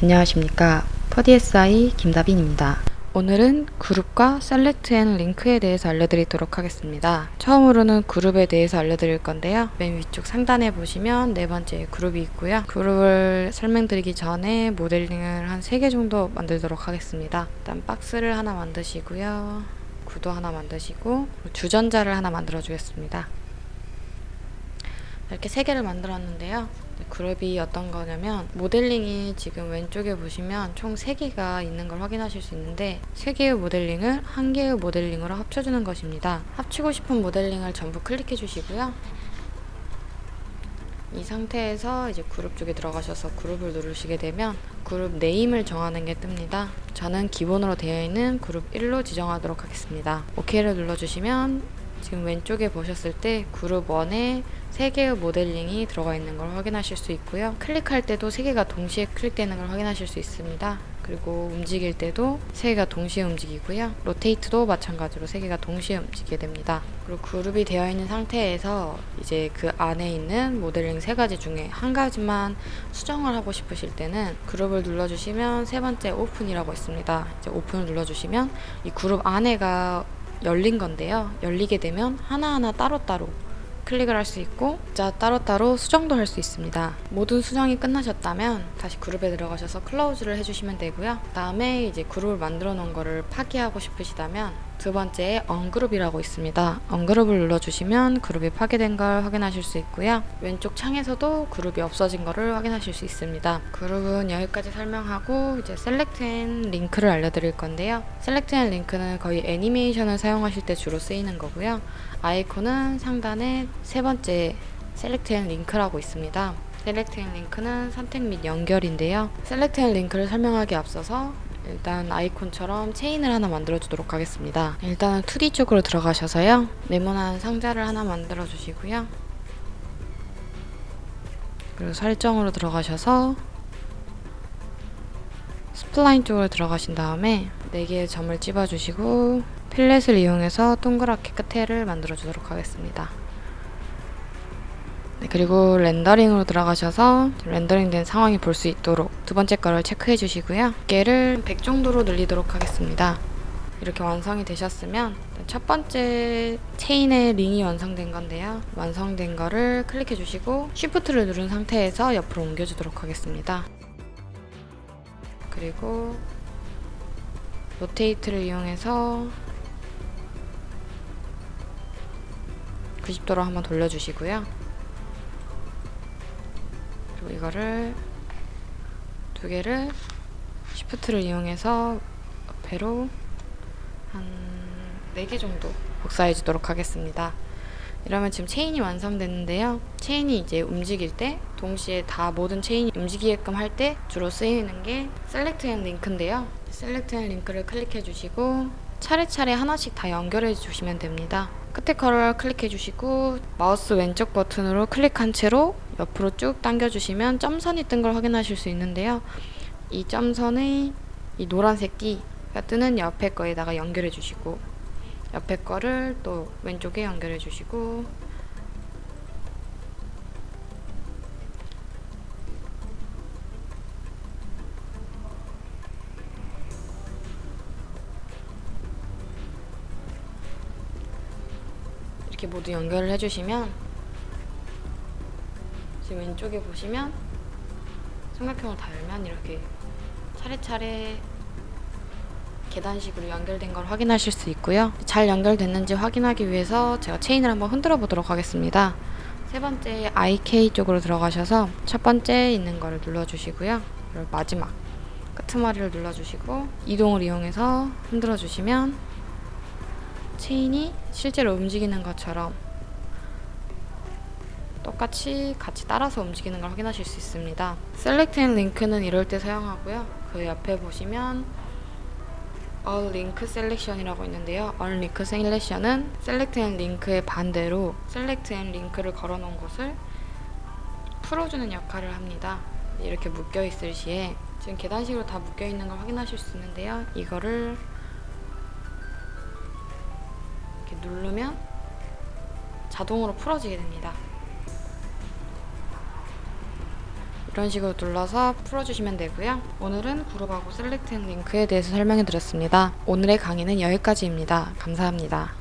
안녕하십니까. 퍼디SI 김다빈입니다. 오늘은 그룹과 셀렉트 앤 링크에 대해서 알려드리도록 하겠습니다. 처음으로는 그룹에 대해서 알려드릴 건데요. 맨 위쪽 상단에 보시면 네 번째 그룹이 있고요. 그룹을 설명드리기 전에 모델링을 한 3개 정도 만들도록 하겠습니다. 일단 박스를 하나 만드시고요. 구도 하나 만드시고 주전자를 하나 만들어 주겠습니다. 이렇게 세 개를 만들었는데요. 그룹이 어떤 거냐면 모델링이 지금 왼쪽에 보시면 총 3개가 있는 걸 확인하실 수 있는데 3개의 모델링을 한 개의 모델링으로 합쳐주는 것입니다. 합치고 싶은 모델링을 전부 클릭해 주시고요. 이 상태에서 이제 그룹 쪽에 들어가셔서 그룹을 누르시게 되면 그룹 네임을 정하는 게 뜹니다. 저는 기본으로 되어 있는 그룹 1로 지정하도록 하겠습니다. OK를 눌러주시면 지금 왼쪽에 보셨을 때 그룹 1에 3개의 모델링이 들어가 있는 걸 확인하실 수 있고요. 클릭할 때도 3개가 동시에 클릭되는 걸 확인하실 수 있습니다. 그리고 움직일 때도 3개가 동시에 움직이고요. 로테이트도 마찬가지로 3개가 동시에 움직이게 됩니다. 그리고 그룹이 되어 있는 상태에서 이제 그 안에 있는 모델링 3가지 중에 한 가지만 수정을 하고 싶으실 때는 그룹을 눌러주시면 세 번째 오픈이라고 있습니다. 이제 오픈을 눌러주시면 이 그룹 안에가 열린 건데요. 열리게 되면 하나하나 따로따로 클릭을 할 수 있고 자 따로따로 수정도 할 수 있습니다. 모든 수정이 끝나셨다면 다시 그룹에 들어가셔서 클로즈를 해주시면 되고요. 다음에 이제 그룹을 만들어 놓은 거를 파기하고 싶으시다면 두 번째에 언그룹이라고 있습니다. 언그룹을 눌러주시면 그룹이 파괴된 걸 확인하실 수 있고요. 왼쪽 창에서도 그룹이 없어진 거를 확인하실 수 있습니다. 그룹은 여기까지 설명하고 이제 셀렉트 앤 링크를 알려드릴 건데요. 셀렉트 앤 링크는 거의 애니메이션을 사용하실 때 주로 쓰이는 거고요. 아이콘은 상단에 세 번째 셀렉트 앤 링크라고 있습니다. 셀렉트 앤 링크는 선택 및 연결인데요. 셀렉트 앤 링크를 설명하기 앞서서 일단 아이콘처럼 체인을 하나 만들어 주도록 하겠습니다. 일단은 2D 쪽으로 들어가셔서요. 네모난 상자를 하나 만들어 주시고요. 그리고 설정으로 들어가셔서 스플라인 쪽으로 들어가신 다음에 4개의 점을 찝어 주시고 필렛을 이용해서 동그랗게 끝에를 만들어 주도록 하겠습니다. 네, 그리고 렌더링으로 들어가셔서 렌더링 된 상황이 볼 수 있도록 두 번째 거를 체크해 주시고요. 두께를 100 정도로 늘리도록 하겠습니다. 이렇게 완성이 되셨으면 첫 번째 체인의 링이 완성된 건데요. 완성된 거를 클릭해 주시고 쉬프트를 누른 상태에서 옆으로 옮겨 주도록 하겠습니다. 그리고 로테이트를 이용해서 90도로 한번 돌려주시고요. 그리고 이거를 두 개를 시프트를 이용해서 옆으로 한 4개 정도 복사해 주도록 하겠습니다. 이러면 지금 체인이 완성됐는데요. 체인이 이제 움직일 때 동시에 다 모든 체인이 움직이게끔 할 때 주로 쓰이는 게 셀렉트 앤 링크인데요. 셀렉트 앤 링크를 클릭해 주시고 차례차례 하나씩 다 연결해 주시면 됩니다. 끝에 거를 클릭해 주시고 마우스 왼쪽 버튼으로 클릭한 채로 옆으로 쭉 당겨 주시면 점선이 뜬 걸 확인하실 수 있는데요. 이 점선의 이 노란색 띠가 뜨는 옆에 거에다가 연결해 주시고 옆에 거를 또 왼쪽에 연결해 주시고 이렇게 모두 연결을 해주시면 지금 왼쪽에 보시면 삼각형을 다 열면 이렇게 차례차례 계단식으로 연결된 걸 확인하실 수 있고요. 잘 연결됐는지 확인하기 위해서 제가 체인을 한번 흔들어 보도록 하겠습니다. 세 번째 IK 쪽으로 들어가셔서 첫 번째 있는 거를 눌러주시고요. 그리고 마지막 끄트머리를 눌러주시고 이동을 이용해서 흔들어 주시면 체인이 실제로 움직이는 것처럼 똑같이 같이 따라서 움직이는 걸 확인하실 수 있습니다. 셀렉트 앤 링크는 이럴 때 사용하고요. 그 옆에 보시면 All Selection이라고 있는데요. All Selection은 Select and Link의 반대로 Select and Link를 걸어놓은 것을 풀어주는 역할을 합니다. 이렇게 묶여 있을 시에 지금 계단식으로 다 묶여 있는 걸 확인하실 수 있는데요. 이거를 누르면 자동으로 풀어지게 됩니다. 이런 식으로 눌러서 풀어주시면 되고요. 오늘은 그룹하고 셀렉트 링크에 대해서 설명해 드렸습니다. 오늘의 강의는 여기까지입니다. 감사합니다.